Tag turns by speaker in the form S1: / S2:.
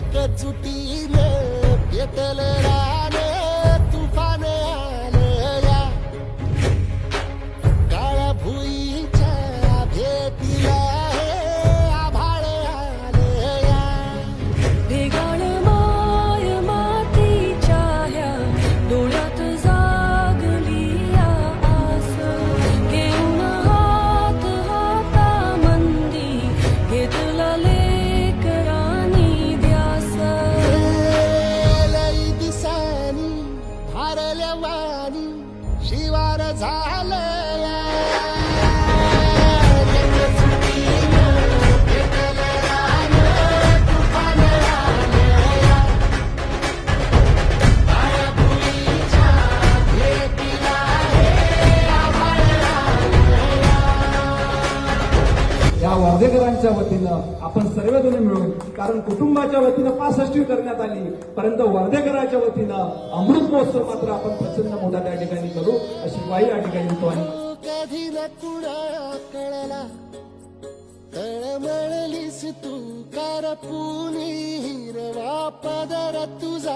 S1: एकजुटीने पेटल वाणी शिवार झालं
S2: या वर्धेकरांच्या वतीनं आपण सर्वजण मिळून कारण कुटुंबाच्या वतीनं पासष्टी करण्यात आली परंतु वर्धेकरांच्या वतीनं अमृत महोत्सव मात्र आपण प्रचंड मोठा त्या ठिकाणी करू अशी ग्वाही या ठिकाणी देतो आणि
S1: कधी कळला तू कार पुनी हिरवा पदर तुझा